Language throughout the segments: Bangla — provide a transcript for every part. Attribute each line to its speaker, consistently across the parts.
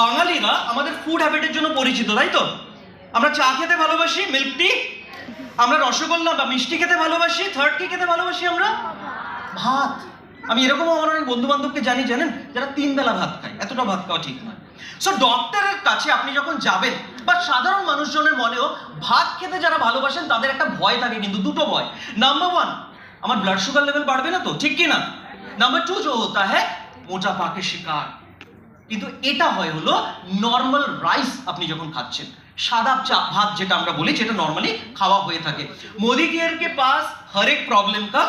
Speaker 1: বাঙালিরা আমাদের ফুড হ্যাবিটের জন্য পরিচিত, তাই তো? আমরা চা খেতে ভালোবাসি মিল্ক টি আমরা রসগোল্লা বা মিষ্টি খেতে ভালোবাসি থার্ড কি খেতে ভালোবাসি আমরা? ভাত। আমি এরকম আমার অনেক বন্ধু বান্ধবকে জানি, জানেন? যারা তিন বেলা ভাত খায়, এতটা ভাত খাওয়া ঠিক নয়। সো ডক্টরের কাছে আপনি যখন যাবেন, বা সাধারণ মানুষজনের মনেও ভাত খেতে যারা ভালোবাসেন, তাদের একটা ভয় থাকে, কিন্তু দুটো ভয়। নাম্বার ওয়ান আমার ব্লাড সুগার লেভেল বাড়বে না তো? ঠিক কি না নাম্বার টু যে হতা হ্যাঁ মোটা পাকে শিকার। কিন্তু এটা হয় হলো নর্মাল রাইস আপনি যখন খাচ্ছেন সাদা চা ভাত যেটা আমরা বলি যেটা নর্মালি খাওয়া হয়ে থাকে मोदी केयर के पास हर एक प्रॉब्लम का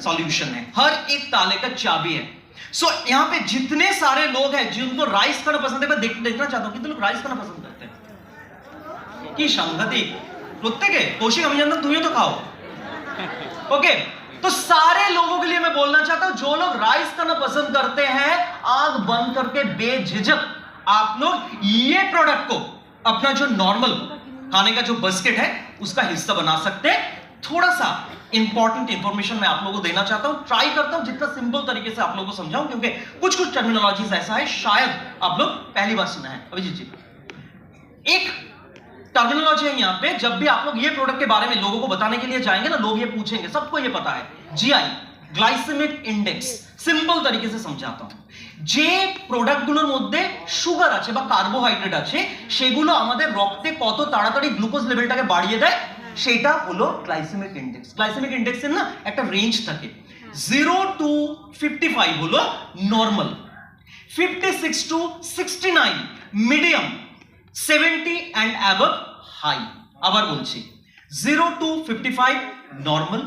Speaker 1: सॉल्यूशन है हर एक ताले का चाबी है सो यहाँ पे जितने सारे लोग हैं जिनको राइस खाना पसंद है मैं देख, देखना चाहता हूँ कितने लोग राइस खाना पसंद करते हैं কি সাংঘাতিক প্রত্যেকে কৌশিক আমি জানতাম তুমিও তো খাও ओके तो सारे लोगों के लिए मैं बोलना चाहता हूँ, जो लोग राइस करना पसंद करते हैं, आग बंद करके बेझिझक, आप लोग ये प्रोडक्ट को, अपना जो नॉर्मल खाने का जो बस्केट है, उसका हिस्सा बना सकते हैं। थोड़ा सा इंपॉर्टेंट इंफॉर्मेशन मैं आप लोगों को देना चाहता हूँ। ट्राई करता हूँ, जितना सिंपल तरीके से आप लोगों को समझाऊं, क्योंकि कुछ कुछ टर्मिनोलॉजीज ऐसा है, शायद आप लोग पहली बार सुना है। अभिजीत जी। एक टर्मिनोलॉजी है यहाँ पे जब भी आप लोग ये प्रोडक्ट के बारे में लोगों को बताने के लिए जाएंगे ना लोग ये पूछेंगे सबको ये पता है जीआई গ্লাইসেমিক ইন্ডেক্স সিম্পল তরিকে সে সমঝাতা হूं যে প্রোডাক্টগুলোর মধ্যে সুগার আছে বা কার্বোহাইড্রেট আছে সেগুলো আমাদের রক্তে কত তাড়াতাড়ি গ্লুকোজ লেভেলটাকে বাড়িয়ে দেয় সেটা হলো গ্লাইসেমিক ইন্ডেক্স গ্লাইসেমিক ইন্ডেক্সের না একটা রেঞ্জ থাকে জিরো টু ফিফটি ফাইভ হলো normal fifty six to sixty nine medium seventy and above high আবার বলছি। Zero to fifty five normal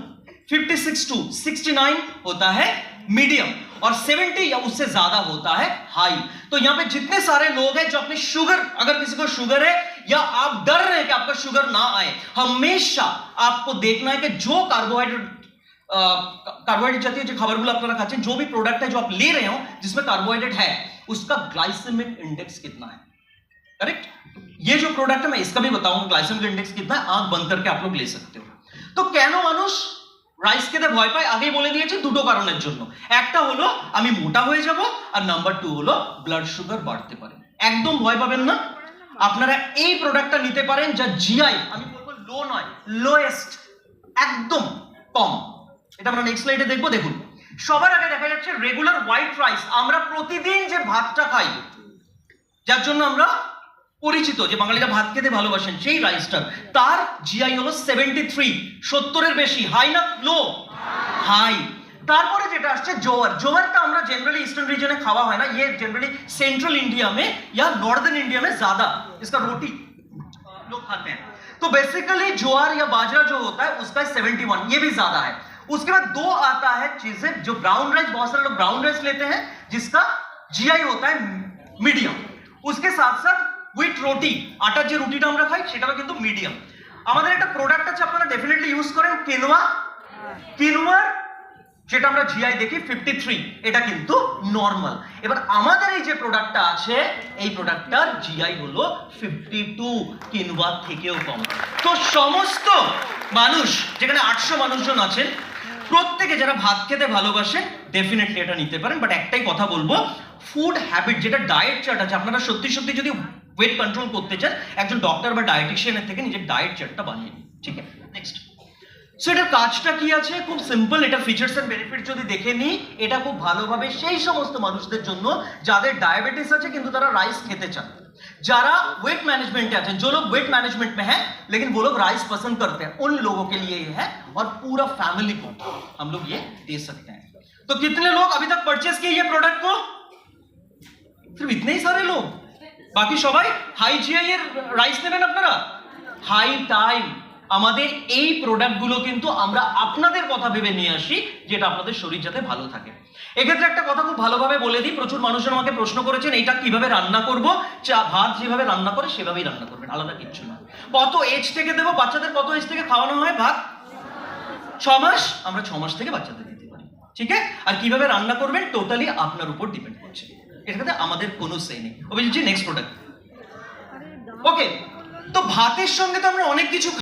Speaker 1: fifty six to sixty nine होता है मीडियम और 70 या उससे ज़्यादा होता है हाई तो यहाँ पे जितने सारे लोग हैं जो अपने शुगर अगर किसी को शुगर है, या आप डर रहे हैं कि आपका शुगर ना आए, हमेशा आपको देखना है कि जो कार्बोहाइड्रेट कार्बोहाइड्रेट जाती जो खबर আপনারা খাচ্ছেন जो भी प्रोडक्ट है जो आप ले रहे हो, जिसमें कार्बोहाइड्रेट है, उसका ग्लाइसेमिक इंडेक्स कितना है? करेक्ट ये जो प्रोडक्ट है मैं इसका भी बताऊंगा ग्लाइसेमिक इंडेक्स कितना है आंख बंद करके आप लोग ले सकते हो তো কেন মানুষ রাইস খেতে ভয় পায় আগেই বলে দিয়েছি দুটো কারণের জন্য একটা হলো আমি মোটা হয়ে যাব আর নাম্বার টু হলো ব্লাড সুগার বাড়তে পারে একদম ভয় পাবেন না আপনারা এই প্রোডাক্টটা নিতে পারেন যা জিআই আমি বলবো লো নয় লোয়েস্ট একদম কম এটা আমরা নেক্সট স্লাইডে দেখবো দেখুন সবার আগে দেখা যাচ্ছে রেগুলার হোয়াইট রাইস আমরা প্রতিদিন যে ভাতটা খাই যার জন্য আমরা পরিচিত যে বাঙালিরা ভাত খেতে ভালোবাসেন সেই রাইসটার তার জিআই হলো সেভেন্টি থ্রি সত্তরের বেশি হাই না লো হাই তারপরে যেটা আসছে জোয়ার জোয়ারটা আমরা जनरली ईस्टर्न रीजन में खावा है ना ये जनरली सेंट्रल इंडिया में या नॉर्दर्न इंडिया में ज्यादा इसका रोटी लोग खाते हैं तो बेसिकली ज्वार या बाजरा जो होता है उसका 71 ये भी ज्यादा है उसके बाद दो आता है चीजें जो ब्राउन राइस बहुत सारे लोग ब्राउन राइस लेते हैं जिसका जीआई होता है मीडियम उसके साथ साथ উইথ রুটি আটার যে রুটিটা আমরা খাই সেটাও কিন্তু মিডিয়াম আমাদের একটা প্রোডাক্ট আছে, আপনারা ডেফিনেটলি ইউজ করেন কিনোয়া কিনোয়ার যেটা আমরা জিআই দেখি ফিফটি থ্রি এটা কিন্তু নর্মাল এবার আমাদের এই যে প্রোডাক্টটা আছে, এই প্রোডাক্টটার জিআই হলো ফিফটি টু কিনোয়া থেকেও কম। তো সমস্ত মানুষ, যেখানে আটশো মানুষজন আছেন, প্রত্যেকে যারা ভাত খেতে ভালোবাসেন ডেফিনেটলি এটা নিতে পারেন। বাট একটাই কথা বলব ফুড হ্যাবিট যেটা ডায়েট চার্ট আছে, আপনারা সত্যি সত্যি যদি ওয়েট কন্ট্রোল করতে চান একজন ডক্টর বা ডায়েটিশিয়ানের থেকে নিজের ডায়েট চার্টটা বানিয়ে নিন ঠিক আছে নেক্সট সো এটার কাজটা কি আছে খুব সিম্পল এটা ফিচার্স এন্ড বেনিফিট যদি দেখে নিই এটা খুব ভালোভাবে সেই সমস্ত মানুষদের জন্য যাদের ডায়াবেটিস আছে কিন্তু তারা রাইস খেতে চান যারা वेट मैनेजमेंट है जो लोग वेट मैनेजमेंट में है लेकिन वो लोग राइस पसंद करते हैं उन लोगों के लिए ये है और पूरा फैमिली को हम लोग ये दे सकते हैं तो कितने लोग अभी तक परचेस किए ये प्रोडक्ट को सिर्फ इतने ही सारे लोग বাকি সবাই হাই জিআই এর রাইস নেবেন আপনারা? হাই টাইম আমাদের এই প্রোডাক্টগুলো কিন্তু আমরা আপনাদের কথা ভেবে নিয়ে আসি, যেটা আপনাদের শরীর যাতে ভালো থাকে। এক্ষেত্রে একটা কথা খুব ভালোভাবে বলে দিই, প্রচুর মানুষজন আমাকে প্রশ্ন করেছেন এটা কীভাবে রান্না করব? চা, ভাত যেভাবে রান্না করে, সেভাবেই রান্না করবেন, আলাদা কিচ্ছু না। কত এজ থেকে দেবো? বাচ্চাদের কত এজ থেকে খাওয়ানো হয় ভাত? ছ মাস? আমরা ছ মাস থেকে বাচ্চাদের দিতে পারি। ঠিক আছে? আর কীভাবে রান্না করবেন? টোটালি আপনার উপর ডিপেন্ড করছে। এটাতে আমাদের কোনো সেই নেই। অভিজিৎ নেক্সট প্রোডাক্ট ওকে তো ভাতের সঙ্গে তো আমরা অনেক কিছু